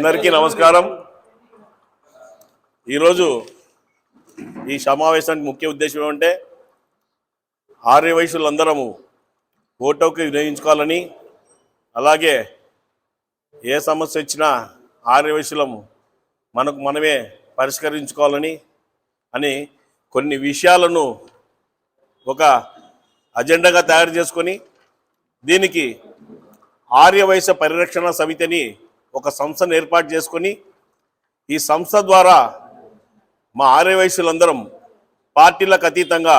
అందరికీ నమస్కారం. ఈరోజు ఈ సమావేశానికి ముఖ్య ఉద్దేశం ఏమంటే ఆర్య వయసులందరము ఓటోకి వినియోగించుకోవాలని అలాగే ఏ సమస్య వచ్చినా ఆర్య వయసులము మనకు మనమే పరిష్కరించుకోవాలని అని కొన్ని విషయాలను ఒక అజెండాగా తయారు చేసుకొని దీనికి ఆర్యవైశ్య పరిరక్షణ సమితిని ఒక సంస్థను ఏర్పాటు చేసుకొని ఈ సంస్థ ద్వారా మా ఆర్యవైశ్యులందరం పార్టీలకు అతీతంగా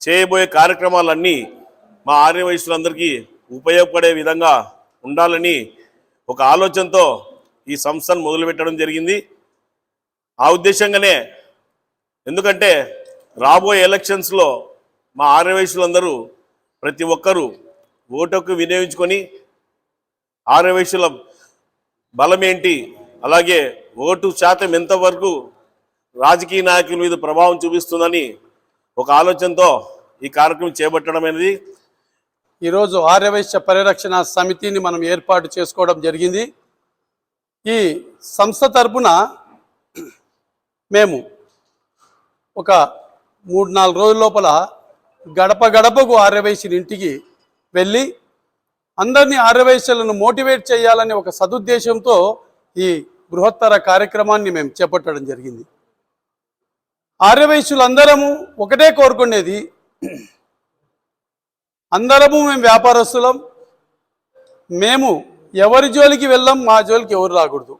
చేయబోయే కార్యక్రమాలన్నీ మా ఆర్యవైశ్యులందరికీ ఉపయోగపడే విధంగా ఉండాలని ఒక ఆలోచనతో ఈ సంస్థను మొదలుపెట్టడం జరిగింది. ఆ ఉద్దేశంగానే ఎందుకంటే రాబోయే ఎలక్షన్స్లో మా ఆర్యవైశ్యులందరూ ప్రతి ఒక్కరూ ఓటుకు వినియోగించుకొని ఆర్యవైశ్యుల బలమేంటి? అలాగే ఓటు శాతం ఎంతవరకు రాజకీయ నాయకుల మీద ప్రభావం చూపిస్తుందని ఒక ఆలోచనతో ఈ కార్యక్రమం చేపట్టడం అనేది. ఈరోజు ఆర్యవైశ్య పరిరక్షణ సమితిని మనం ఏర్పాటు చేసుకోవడం జరిగింది. ఈ సంస్థ తరపున మేము ఒక మూడు నాలుగు రోజుల లోపల గడప గడపకు ఆర్యవైశ్యుని ఇంటికి వెళ్ళి అందరినీ ఆర్యవైశ్యులను మోటివేట్ చేయాలనే ఒక సదుద్దేశంతో ఈ బృహత్తర కార్యక్రమాన్ని మేము చేపట్టడం జరిగింది. ఆర్యవైశ్యులందరము ఒకటే కోరుకునేది అందరము మేము వ్యాపారస్తులం మేము ఎవరి జోలికి వెళ్ళాం మా జోలికి ఎవరు రాకూడదు.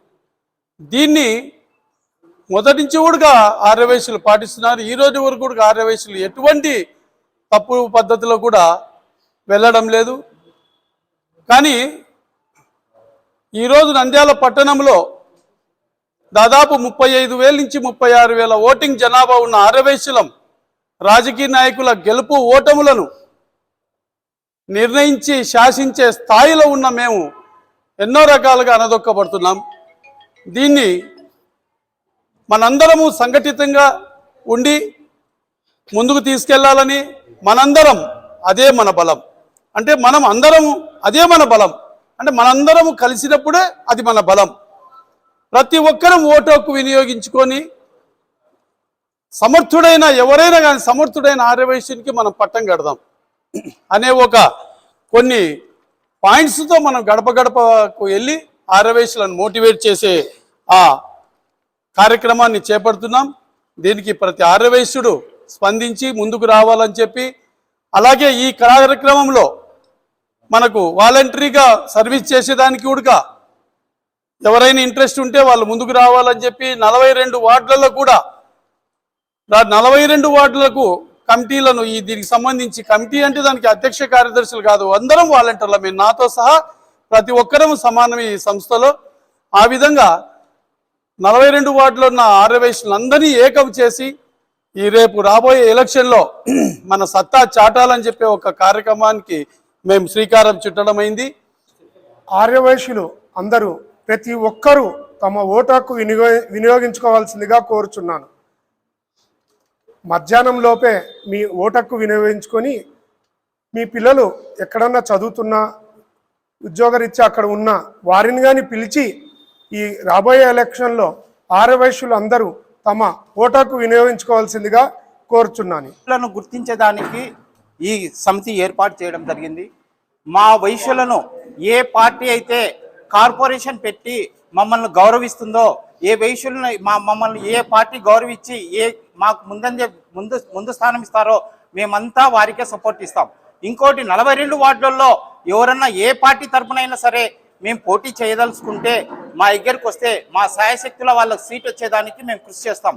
దీన్ని మొదటి నుంచి కూడా ఆర్యవైశ్యులు పాటిస్తున్నారు. ఈ రోజు వరకు కూడా ఆర్యవైశ్యులు ఎటువంటి తప్పు పద్ధతిలో కూడా వెళ్ళడం లేదు. కానీ ఈరోజు నంద్యాల పట్టణంలో దాదాపు ముప్పై ఐదు వేల నుంచి ముప్పై ఆరు వేల ఓటింగ్ జనాభా ఉన్న అరవేశలం రాజకీయ నాయకుల గెలుపు ఓటములను నిర్ణయించి శాసించే స్థాయిలో ఉన్న మేము ఎన్నో రకాలుగా అనదొక్కబడుతున్నాం. దీన్ని మనందరము సంఘటితంగా ఉండి ముందుకు తీసుకెళ్ళాలని మనందరం అదే మన బలం. అంటే మనం అందరము అదే మన బలం. అంటే మనందరము కలిసినప్పుడే అది మన బలం. ప్రతి ఒక్కరం ఓటు వినియోగించుకొని సమర్థుడైన ఎవరైనా కానీ సమర్థుడైన ఆర్యవైశ్యునికి మనం పట్టం కడదాం. అనే ఒక కొన్ని పాయింట్స్తో మనం గడప గడపకు వెళ్ళి ఆర్యవైశ్యులను మోటివేట్ చేసే ఆ కార్యక్రమాన్ని చేపడుతున్నాం. దీనికి ప్రతి ఆర్యవైశ్యుడు స్పందించి ముందుకు రావాలని చెప్పి అలాగే ఈ కార్యక్రమంలో మనకు వాలంటరీగా సర్వీస్ చేసేదానికి ఉడక ఎవరైనా ఇంట్రెస్ట్ ఉంటే వాళ్ళు ముందుకు రావాలని చెప్పి నలభై రెండు వార్డులలో కూడా నలభై రెండు వార్డులకు కమిటీలను ఈ దీనికి సంబంధించి కమిటీ అంటే దానికి అధ్యక్ష కార్యదర్శులు కాదు అందరం వాలంటీర్లమే. నాతో సహా ప్రతి ఒక్కరము సమానం ఈ సంస్థలో. ఆ విధంగా నలభై రెండు వార్డులో ఉన్న ఆర్యవైశ్యులందరినీ ఏకం చేసి ఈ రేపు రాబోయే ఎలక్షన్లో మన సత్తా చాటాలని చెప్పే ఒక కార్యక్రమానికి మేము శ్రీకారం చుట్టడమైంది. ఆర్యవైశ్యులు అందరూ ప్రతి ఒక్కరూ తమ ఓటు హక్కు వినియో వినియోగించుకోవాల్సిందిగా కోరుచున్నాను. మధ్యాహ్నం లోపే మీ ఓటు హక్కు వినియోగించుకొని మీ పిల్లలు ఎక్కడన్నా చదువుతున్నా ఉద్యోగరీత్యా అక్కడ ఉన్న వారిని కానీ పిలిచి ఈ రాబోయే ఎలక్షన్లో ఆర్యవైశ్యులు అందరూ తమ ఓటు హక్కు వినియోగించుకోవాల్సిందిగా కోరుచున్నాను. లను గుర్తించడానికి ఈ సమితి ఏర్పాటు చేయడం జరిగింది. మా వైశ్యులను ఏ పార్టీ అయితే కార్పొరేషన్ పెట్టి మమ్మల్ని గౌరవిస్తుందో ఏ వైశ్యులను మా మమ్మల్ని ఏ పార్టీ గౌరవించి ఏ మాకు ముందంజ ముందు ముందు స్థానం ఇస్తారో మేమంతా వారికే సపోర్ట్ ఇస్తాం. ఇంకోటి నలభై రెండు వార్డులలో ఎవరన్నా ఏ పార్టీ తరపునైనా సరే మేము పోటీ చేయదలుచుకుంటే మా దగ్గరికి వస్తే మా సాయశక్తుల వాళ్ళకి సీట్ వచ్చేదానికి మేము కృషి చేస్తాం.